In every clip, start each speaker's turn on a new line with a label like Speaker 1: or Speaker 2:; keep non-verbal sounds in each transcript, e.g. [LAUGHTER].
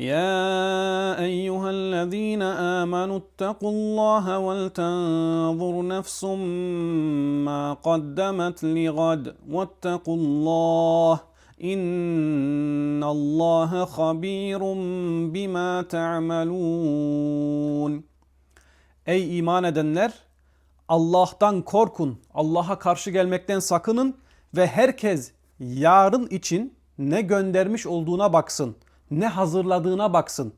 Speaker 1: يا أيها الذين آمنوا اتقوا الله ولتنظر نفس ما قدمت لغد واتقوا الله إن الله خبير بما تعملون Ey iman edenler Allah'tan korkun. Allah'a karşı gelmekten sakının ve herkes yarın için ne göndermiş olduğuna baksın Ne hazırladığına baksın.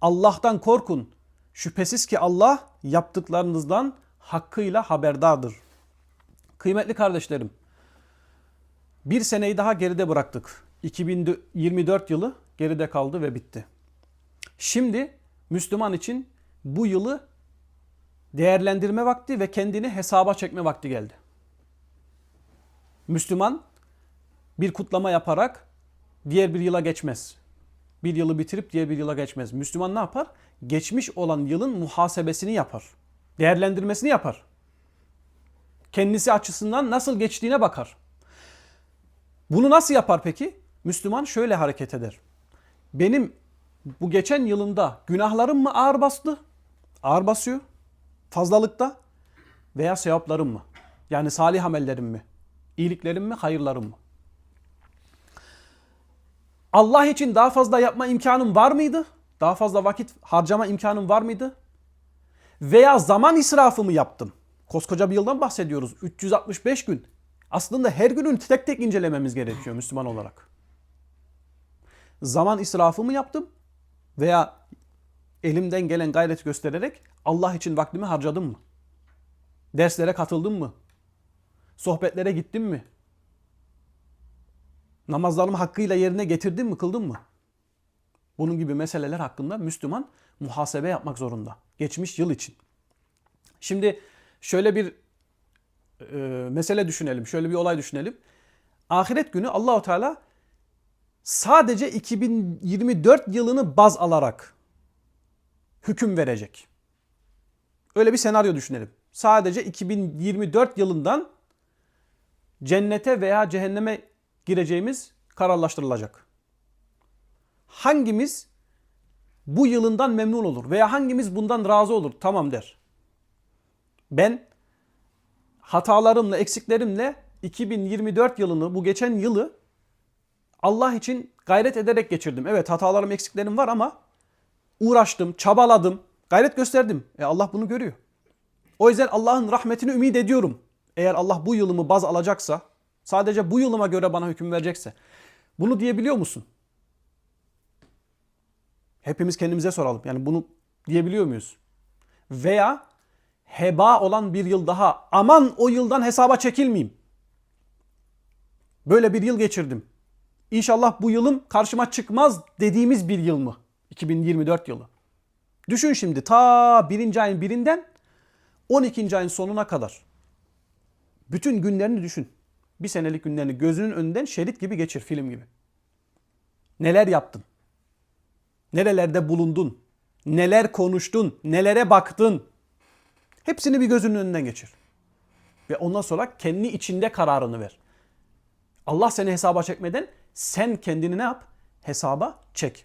Speaker 1: Allah'tan korkun. Şüphesiz ki Allah yaptıklarınızdan hakkıyla haberdardır. Kıymetli kardeşlerim, bir seneyi daha geride bıraktık. 2024 yılı geride kaldı ve bitti. Şimdi Müslüman için bu yılı değerlendirme vakti ve kendini hesaba çekme vakti geldi. Müslüman bir kutlama yaparak diğer bir yıla geçmez bir yılı bitirip diğer bir yıla geçmez. Müslüman ne yapar? Geçmiş olan yılın muhasebesini yapar. Değerlendirmesini yapar. Kendisi açısından nasıl geçtiğine bakar. Bunu nasıl yapar peki? Müslüman şöyle hareket eder. Benim bu geçen yılında günahlarım mı ağır bastı? Ağır basıyor. Fazlalıkta. Veya sevaplarım mı? Yani salih amellerim mi? İyiliklerim mi? Hayırlarım mı? Allah için daha fazla yapma imkanım var mıydı? Daha fazla vakit harcama imkanım var mıydı? Veya zaman israfı mı yaptım? Koskoca bir yıldan bahsediyoruz. 365 gün. Aslında her günün tek tek incelememiz gerekiyor Müslüman olarak. Zaman israfı mı yaptım? Veya elimden gelen gayret göstererek Allah için vaktimi harcadım mı? Derslere katıldım mı? Sohbetlere gittim mi? Namazlarımı hakkıyla yerine getirdim mi, kıldım mı? Bunun gibi meseleler hakkında Müslüman muhasebe yapmak zorunda. Geçmiş yıl için. Şimdi şöyle bir e, mesele düşünelim, şöyle bir olay düşünelim. Ahiret günü Allahu Teala sadece 2024 yılını baz alarak hüküm verecek. Öyle bir senaryo düşünelim. Sadece 2024 yılından cennete veya cehenneme gireceğimiz kararlaştırılacak. Hangimiz bu yılından memnun olur veya hangimiz bundan razı olur tamam der. Ben hatalarımla, eksiklerimle 2024 yılını, bu geçen yılı Allah için gayret ederek geçirdim. Evet hatalarım, eksiklerim var ama uğraştım, çabaladım, gayret gösterdim. E Allah bunu görüyor. O yüzden Allah'ın rahmetini ümit ediyorum. Eğer Allah bu yılımı baz alacaksa, Sadece bu yılıma göre bana hüküm verecekse. Bunu diyebiliyor musun? Hepimiz kendimize soralım. Yani bunu diyebiliyor muyuz? Veya heba olan bir yıl daha aman o yıldan hesaba çekilmeyeyim. Böyle bir yıl geçirdim. İnşallah bu yılım karşıma çıkmaz dediğimiz bir yıl mı? 2024 yılı. Düşün şimdi ta birinci ayın birinden 12. ayın sonuna kadar. Bütün günlerini düşün bir senelik günlerini gözünün önünden şerit gibi geçir film gibi. Neler yaptın? Nerelerde bulundun? Neler konuştun? Nelere baktın? Hepsini bir gözünün önünden geçir. Ve ondan sonra kendi içinde kararını ver. Allah seni hesaba çekmeden sen kendini ne yap? Hesaba çek.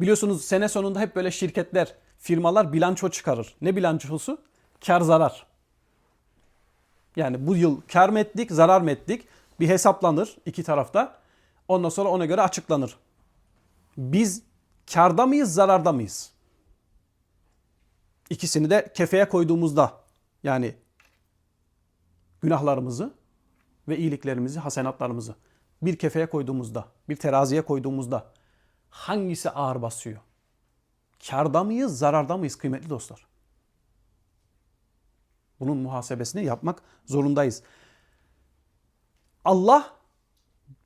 Speaker 1: Biliyorsunuz sene sonunda hep böyle şirketler, firmalar bilanço çıkarır. Ne bilançosu? Kar zarar. Yani bu yıl kar mı ettik, zarar mı ettik? Bir hesaplanır iki tarafta. Ondan sonra ona göre açıklanır. Biz karda mıyız, zararda mıyız? İkisini de kefeye koyduğumuzda yani günahlarımızı ve iyiliklerimizi, hasenatlarımızı bir kefeye koyduğumuzda, bir teraziye koyduğumuzda hangisi ağır basıyor? Karda mıyız, zararda mıyız kıymetli dostlar? Bunun muhasebesini yapmak zorundayız. Allah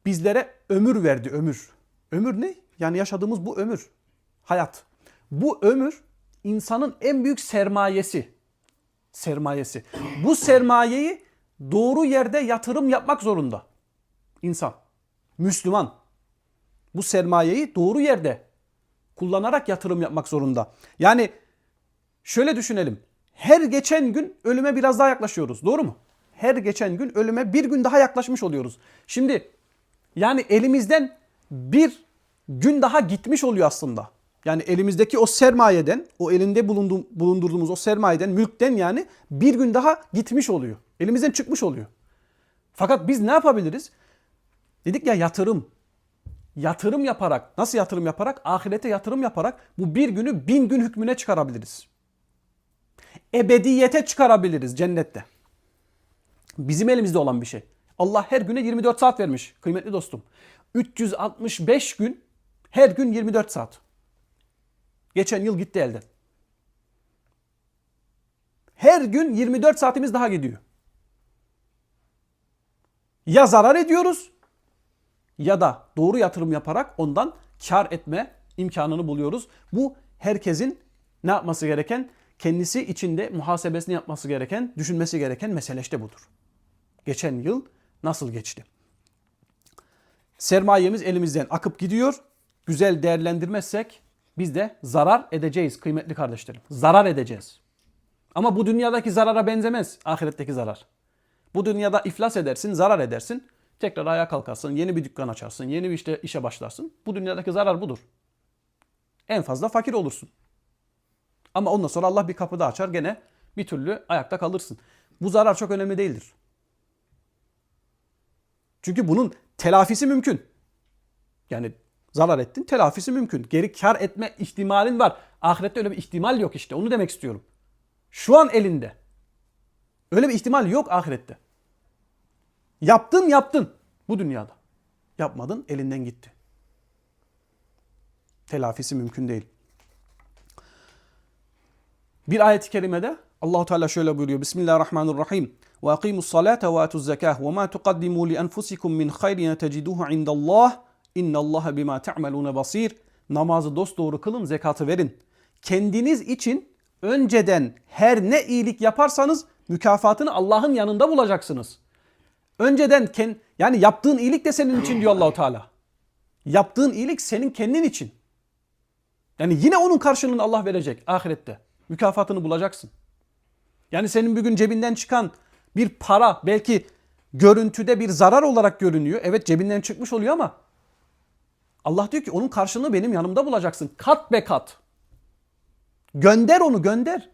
Speaker 1: bizlere ömür verdi, ömür. Ömür ne? Yani yaşadığımız bu ömür. Hayat. Bu ömür insanın en büyük sermayesi. Sermayesi. Bu sermayeyi doğru yerde yatırım yapmak zorunda. İnsan, Müslüman bu sermayeyi doğru yerde kullanarak yatırım yapmak zorunda. Yani şöyle düşünelim. Her geçen gün ölüme biraz daha yaklaşıyoruz. Doğru mu? Her geçen gün ölüme bir gün daha yaklaşmış oluyoruz. Şimdi yani elimizden bir gün daha gitmiş oluyor aslında. Yani elimizdeki o sermayeden, o elinde bulunduğum, bulundurduğumuz o sermayeden, mülkten yani bir gün daha gitmiş oluyor. Elimizden çıkmış oluyor. Fakat biz ne yapabiliriz? Dedik ya yatırım. Yatırım yaparak, nasıl yatırım yaparak? Ahirete yatırım yaparak bu bir günü bin gün hükmüne çıkarabiliriz. Ebediyete çıkarabiliriz cennette. Bizim elimizde olan bir şey. Allah her güne 24 saat vermiş kıymetli dostum. 365 gün her gün 24 saat. Geçen yıl gitti elden. Her gün 24 saatimiz daha gidiyor. Ya zarar ediyoruz ya da doğru yatırım yaparak ondan kar etme imkanını buluyoruz. Bu herkesin ne yapması gereken? Kendisi içinde muhasebesini yapması gereken, düşünmesi gereken mesele işte budur. Geçen yıl nasıl geçti? Sermayemiz elimizden akıp gidiyor. Güzel değerlendirmezsek biz de zarar edeceğiz kıymetli kardeşlerim. Zarar edeceğiz. Ama bu dünyadaki zarara benzemez ahiretteki zarar. Bu dünyada iflas edersin, zarar edersin. Tekrar ayağa kalkarsın, yeni bir dükkan açarsın, yeni bir işte işe başlarsın. Bu dünyadaki zarar budur. En fazla fakir olursun. Ama ondan sonra Allah bir kapı daha açar gene bir türlü ayakta kalırsın. Bu zarar çok önemli değildir. Çünkü bunun telafisi mümkün. Yani zarar ettin telafisi mümkün. Geri kar etme ihtimalin var. Ahirette öyle bir ihtimal yok işte. Onu demek istiyorum. Şu an elinde. Öyle bir ihtimal yok ahirette. Yaptın yaptın bu dünyada. Yapmadın elinden gitti. Telafisi mümkün değil. Bir ayet-i kerimede Allahu Teala şöyle buyuruyor. Bismillahirrahmanirrahim. Ve akimus salate ve atuz zekah ve ma tuqaddimu li enfusikum min hayrin teciduhu indallah. İnnallaha bima ta'malun basir. Namazı dosdoğru kılın, zekatı verin. Kendiniz için önceden her ne iyilik yaparsanız mükafatını Allah'ın yanında bulacaksınız. Önceden kend, yani yaptığın iyilik de senin için diyor Allahu Teala. Yaptığın iyilik senin kendin için. Yani yine onun karşılığını Allah verecek ahirette. Mükafatını bulacaksın. Yani senin bugün cebinden çıkan bir para belki görüntüde bir zarar olarak görünüyor. Evet cebinden çıkmış oluyor ama Allah diyor ki onun karşılığını benim yanımda bulacaksın. Kat be kat. Gönder onu gönder.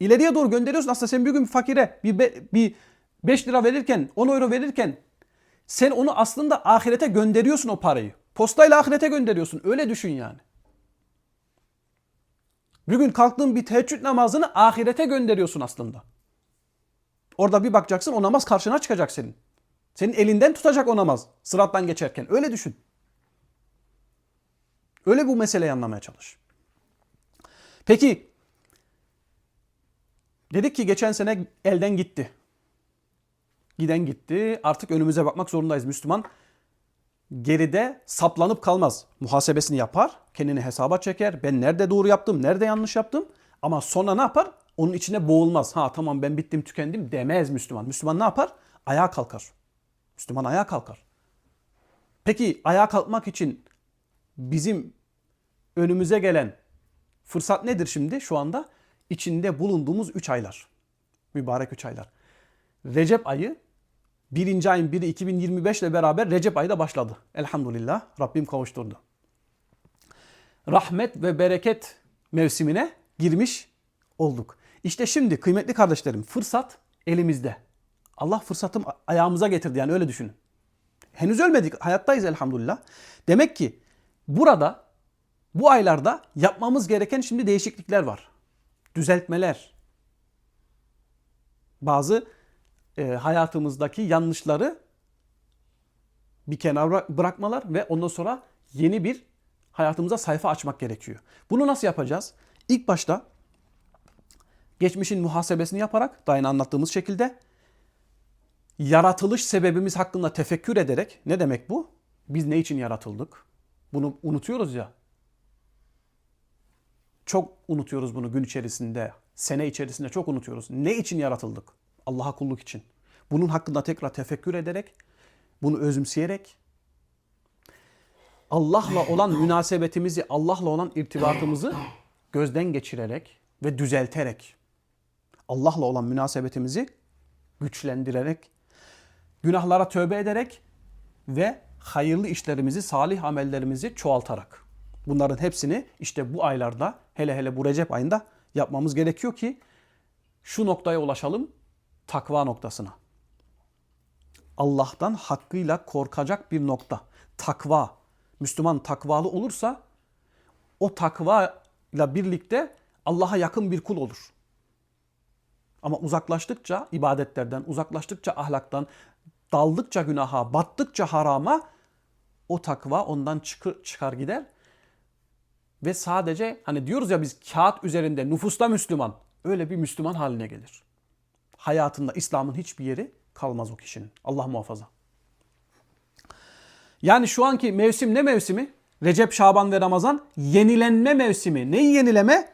Speaker 1: İleriye doğru gönderiyorsun. Aslında sen bir gün bir fakire bir, be, bir 5 lira verirken 10 euro verirken sen onu aslında ahirete gönderiyorsun o parayı. Postayla ahirete gönderiyorsun. Öyle düşün yani. Bugün kalktığın bir teheccüd namazını ahirete gönderiyorsun aslında. Orada bir bakacaksın o namaz karşına çıkacak senin. Senin elinden tutacak o namaz sırattan geçerken. Öyle düşün. Öyle bu meseleyi anlamaya çalış. Peki dedik ki geçen sene elden gitti. Giden gitti. Artık önümüze bakmak zorundayız Müslüman. Geride saplanıp kalmaz. Muhasebesini yapar, kendini hesaba çeker. Ben nerede doğru yaptım, nerede yanlış yaptım? Ama sonra ne yapar? Onun içine boğulmaz. Ha tamam ben bittim, tükendim demez Müslüman. Müslüman ne yapar? Ayağa kalkar. Müslüman ayağa kalkar. Peki ayağa kalkmak için bizim önümüze gelen fırsat nedir şimdi şu anda? İçinde bulunduğumuz 3 aylar. Mübarek 3 aylar. Recep ayı birinci ayın biri 2025 ile beraber Recep ayı da başladı. Elhamdülillah Rabbim kavuşturdu. Rahmet ve bereket mevsimine girmiş olduk. İşte şimdi kıymetli kardeşlerim fırsat elimizde. Allah fırsatım ayağımıza getirdi yani öyle düşünün. Henüz ölmedik hayattayız elhamdülillah. Demek ki burada bu aylarda yapmamız gereken şimdi değişiklikler var. Düzeltmeler. Bazı e, hayatımızdaki yanlışları bir kenara bırakmalar ve ondan sonra yeni bir hayatımıza sayfa açmak gerekiyor. Bunu nasıl yapacağız? İlk başta geçmişin muhasebesini yaparak da aynı anlattığımız şekilde yaratılış sebebimiz hakkında tefekkür ederek ne demek bu? Biz ne için yaratıldık? Bunu unutuyoruz ya. Çok unutuyoruz bunu gün içerisinde, sene içerisinde çok unutuyoruz. Ne için yaratıldık? Allah'a kulluk için. Bunun hakkında tekrar tefekkür ederek, bunu özümseyerek, Allah'la olan münasebetimizi, Allah'la olan irtibatımızı gözden geçirerek ve düzelterek, Allah'la olan münasebetimizi güçlendirerek, günahlara tövbe ederek ve hayırlı işlerimizi, salih amellerimizi çoğaltarak. Bunların hepsini işte bu aylarda, hele hele bu Recep ayında yapmamız gerekiyor ki şu noktaya ulaşalım, takva noktasına. Allah'tan hakkıyla korkacak bir nokta. Takva. Müslüman takvalı olursa o takva ile birlikte Allah'a yakın bir kul olur. Ama uzaklaştıkça ibadetlerden, uzaklaştıkça ahlaktan, daldıkça günaha, battıkça harama o takva ondan çıkır, çıkar gider. Ve sadece hani diyoruz ya biz kağıt üzerinde nüfusta Müslüman öyle bir Müslüman haline gelir. Hayatında İslam'ın hiçbir yeri kalmaz o kişinin. Allah muhafaza. Yani şu anki mevsim ne mevsimi? Recep, Şaban ve Ramazan yenilenme mevsimi. Neyi yenileme?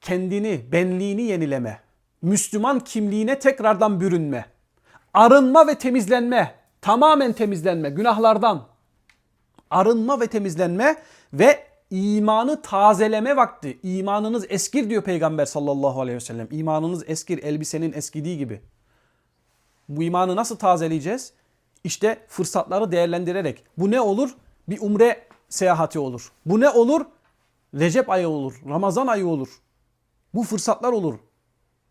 Speaker 1: Kendini, benliğini yenileme. Müslüman kimliğine tekrardan bürünme. Arınma ve temizlenme. Tamamen temizlenme günahlardan. Arınma ve temizlenme ve imanı tazeleme vakti. İmanınız eskir diyor Peygamber sallallahu aleyhi ve sellem. İmanınız eskir elbisenin eskidiği gibi. Bu imanı nasıl tazeleyeceğiz? İşte fırsatları değerlendirerek. Bu ne olur? Bir umre seyahati olur. Bu ne olur? Recep ayı olur. Ramazan ayı olur. Bu fırsatlar olur.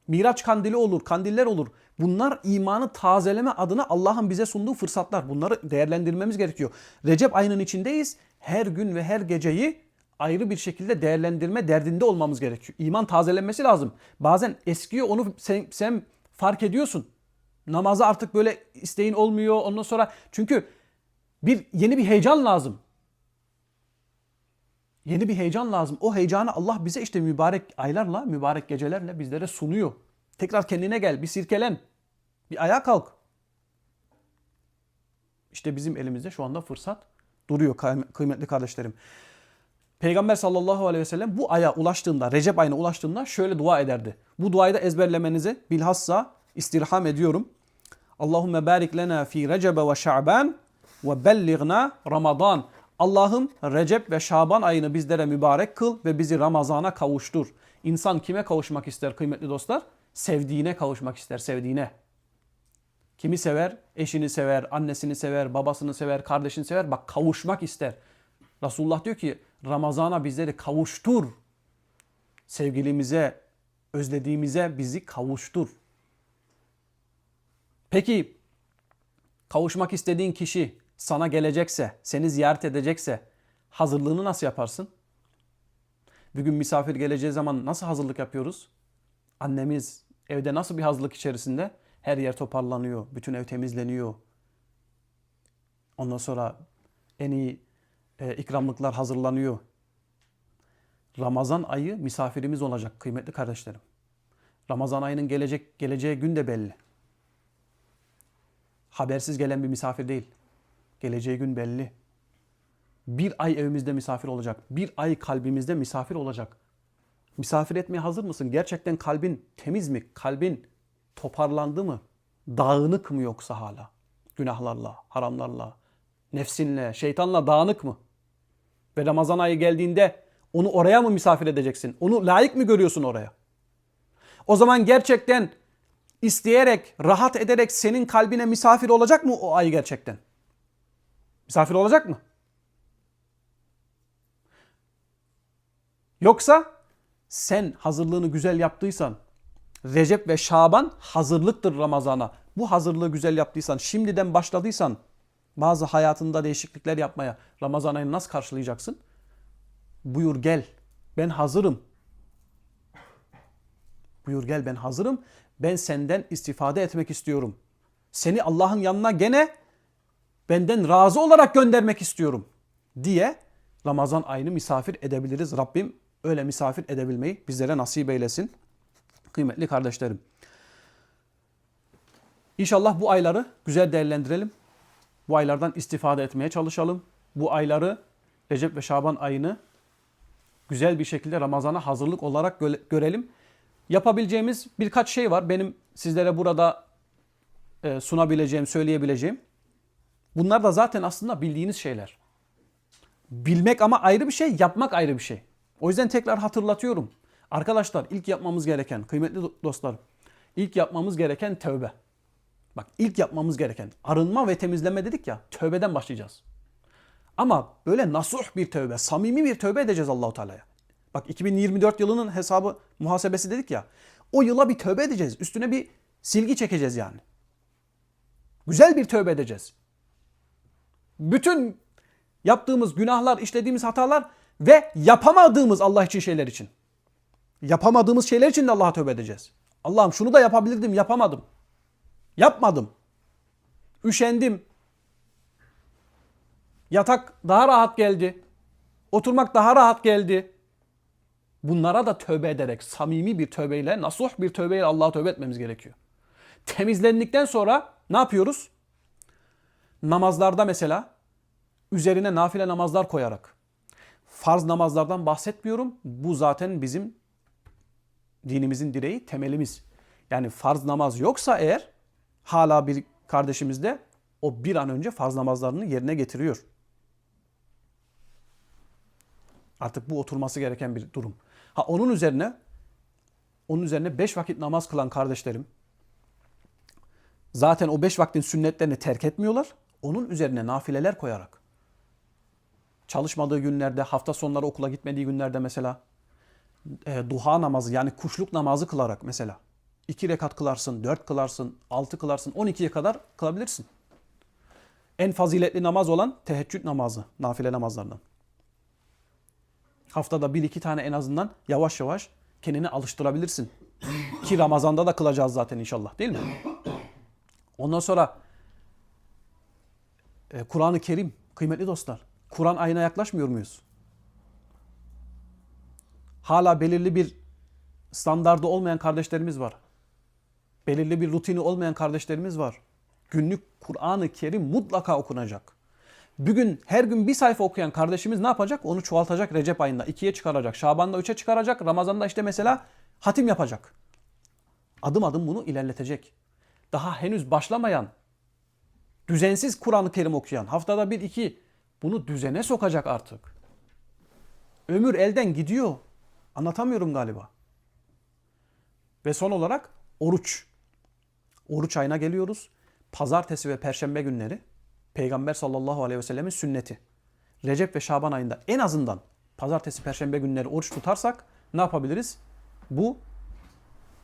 Speaker 1: Miraç kandili olur, kandiller olur. Bunlar imanı tazeleme adına Allah'ın bize sunduğu fırsatlar. Bunları değerlendirmemiz gerekiyor. Recep ayının içindeyiz. Her gün ve her geceyi ayrı bir şekilde değerlendirme derdinde olmamız gerekiyor. İman tazelenmesi lazım. Bazen eskiyor onu sen, sen fark ediyorsun. Namaza artık böyle isteğin olmuyor. Ondan sonra çünkü bir yeni bir heyecan lazım. Yeni bir heyecan lazım. O heyecanı Allah bize işte mübarek aylarla, mübarek gecelerle bizlere sunuyor. Tekrar kendine gel, bir sirkelen, bir ayağa kalk. İşte bizim elimizde şu anda fırsat duruyor kıymetli kardeşlerim. Peygamber sallallahu aleyhi ve sellem bu aya ulaştığında, Recep ayına ulaştığında şöyle dua ederdi. Bu duayı da ezberlemenizi bilhassa istirham ediyorum. Allahümme barik lena fi Recebe ve Şaban ve belligna Ramazan. Allah'ım Recep ve Şaban ayını bizlere mübarek kıl ve bizi Ramazan'a kavuştur. İnsan kime kavuşmak ister kıymetli dostlar? Sevdiğine kavuşmak ister, sevdiğine. Kimi sever? Eşini sever, annesini sever, babasını sever, kardeşini sever. Bak kavuşmak ister. Resulullah diyor ki Ramazan'a bizleri kavuştur. Sevgilimize, özlediğimize bizi kavuştur. Peki kavuşmak istediğin kişi sana gelecekse, seni ziyaret edecekse hazırlığını nasıl yaparsın? Bir gün misafir geleceği zaman nasıl hazırlık yapıyoruz? Annemiz evde nasıl bir hazırlık içerisinde? Her yer toparlanıyor, bütün ev temizleniyor. Ondan sonra en iyi e, ikramlıklar hazırlanıyor. Ramazan ayı misafirimiz olacak kıymetli kardeşlerim. Ramazan ayının gelecek geleceği gün de belli. Habersiz gelen bir misafir değil. Geleceği gün belli. Bir ay evimizde misafir olacak. Bir ay kalbimizde misafir olacak. Misafir etmeye hazır mısın? Gerçekten kalbin temiz mi? Kalbin toparlandı mı? Dağınık mı yoksa hala? Günahlarla, haramlarla, nefsinle, şeytanla dağınık mı? Ve Ramazan ayı geldiğinde onu oraya mı misafir edeceksin? Onu layık mı görüyorsun oraya? O zaman gerçekten isteyerek, rahat ederek senin kalbine misafir olacak mı o ay gerçekten? Misafir olacak mı? Yoksa sen hazırlığını güzel yaptıysan, Recep ve Şaban hazırlıktır Ramazan'a. Bu hazırlığı güzel yaptıysan, şimdiden başladıysan bazı hayatında değişiklikler yapmaya Ramazan ayını nasıl karşılayacaksın? Buyur gel. Ben hazırım. Buyur gel ben hazırım. Ben senden istifade etmek istiyorum. Seni Allah'ın yanına gene benden razı olarak göndermek istiyorum diye Ramazan ayını misafir edebiliriz. Rabbim öyle misafir edebilmeyi bizlere nasip eylesin. Kıymetli kardeşlerim. İnşallah bu ayları güzel değerlendirelim. Bu aylardan istifade etmeye çalışalım. Bu ayları Recep ve Şaban ayını güzel bir şekilde Ramazan'a hazırlık olarak görelim. Yapabileceğimiz birkaç şey var. Benim sizlere burada e, sunabileceğim, söyleyebileceğim. Bunlar da zaten aslında bildiğiniz şeyler. Bilmek ama ayrı bir şey, yapmak ayrı bir şey. O yüzden tekrar hatırlatıyorum. Arkadaşlar ilk yapmamız gereken, kıymetli do- dostlar, ilk yapmamız gereken tövbe. Bak ilk yapmamız gereken arınma ve temizleme dedik ya, tövbeden başlayacağız. Ama böyle nasuh bir tövbe, samimi bir tövbe edeceğiz Allahu Teala'ya. Bak 2024 yılının hesabı, muhasebesi dedik ya. O yıla bir tövbe edeceğiz. Üstüne bir silgi çekeceğiz yani. Güzel bir tövbe edeceğiz. Bütün yaptığımız günahlar, işlediğimiz hatalar ve yapamadığımız Allah için şeyler için. Yapamadığımız şeyler için de Allah'a tövbe edeceğiz. Allah'ım şunu da yapabilirdim, yapamadım. Yapmadım. Üşendim. Yatak daha rahat geldi. Oturmak daha rahat geldi. Bunlara da tövbe ederek, samimi bir tövbeyle, nasuh bir tövbeyle Allah'a tövbe etmemiz gerekiyor. Temizlendikten sonra ne yapıyoruz? Namazlarda mesela üzerine nafile namazlar koyarak. Farz namazlardan bahsetmiyorum. Bu zaten bizim dinimizin direği, temelimiz. Yani farz namaz yoksa eğer hala bir kardeşimizde o bir an önce farz namazlarını yerine getiriyor. Artık bu oturması gereken bir durum. Ha onun üzerine onun üzerine beş vakit namaz kılan kardeşlerim zaten o beş vaktin sünnetlerini terk etmiyorlar. Onun üzerine nafileler koyarak. Çalışmadığı günlerde, hafta sonları okula gitmediği günlerde mesela e, duha namazı yani kuşluk namazı kılarak mesela. İki rekat kılarsın, dört kılarsın, altı kılarsın, on ikiye kadar kılabilirsin. En faziletli namaz olan teheccüd namazı, nafile namazlardan. Haftada bir iki tane en azından yavaş yavaş kendini alıştırabilirsin. Ki Ramazan'da da kılacağız zaten inşallah değil mi? Ondan sonra e, Kur'an-ı Kerim kıymetli dostlar. Kur'an ayına yaklaşmıyor muyuz? Hala belirli bir standardı olmayan kardeşlerimiz var. Belirli bir rutini olmayan kardeşlerimiz var. Günlük Kur'an-ı Kerim mutlaka okunacak. Bugün her gün bir sayfa okuyan kardeşimiz ne yapacak? Onu çoğaltacak Recep ayında. ikiye çıkaracak. Şaban'da üçe çıkaracak. Ramazan'da işte mesela hatim yapacak. Adım adım bunu ilerletecek. Daha henüz başlamayan, düzensiz Kur'an-ı Kerim okuyan, haftada bir iki bunu düzene sokacak artık. Ömür elden gidiyor. Anlatamıyorum galiba. Ve son olarak oruç. Oruç ayına geliyoruz. Pazartesi ve perşembe günleri Peygamber sallallahu aleyhi ve sellemin sünneti. Recep ve Şaban ayında en azından pazartesi, perşembe günleri oruç tutarsak ne yapabiliriz? Bu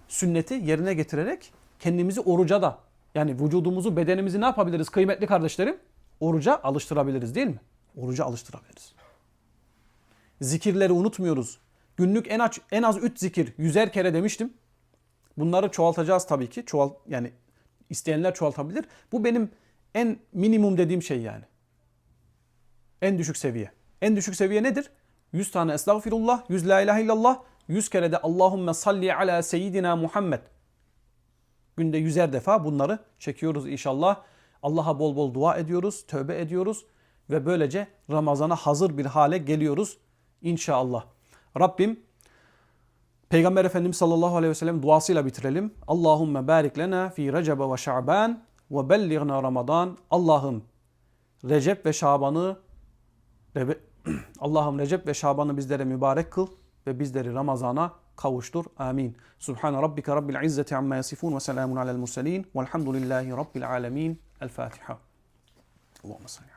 Speaker 1: sünneti yerine getirerek kendimizi oruca da yani vücudumuzu, bedenimizi ne yapabiliriz kıymetli kardeşlerim? Oruca alıştırabiliriz değil mi? Oruca alıştırabiliriz. Zikirleri unutmuyoruz. Günlük en az en az 3 zikir, yüzer kere demiştim. Bunları çoğaltacağız tabii ki. Çoğal yani isteyenler çoğaltabilir. Bu benim en minimum dediğim şey yani. En düşük seviye. En düşük seviye nedir? 100 tane estağfirullah, 100 la ilahe illallah, 100 kere de Allahümme salli ala seyyidina Muhammed. Günde yüzer defa bunları çekiyoruz inşallah. Allah'a bol bol dua ediyoruz, tövbe ediyoruz ve böylece Ramazan'a hazır bir hale geliyoruz inşallah. Rabbim Peygamber Efendimiz sallallahu aleyhi ve sellem duasıyla bitirelim. Allahümme barik lena fi Recebe ve Şaban ve bellighna Ramazan. Allah'ım Recep ve Şaban'ı [CLEARS THROAT] Allah'ım Recep ve Şaban'ı bizlere mübarek kıl ve bizleri Ramazan'a kavuştur. Amin. Subhan rabbika rabbil izzeti amma yasifun ve selamun alel murselin velhamdülillahi rabbil alamin. El Fatiha. Allahümme salli.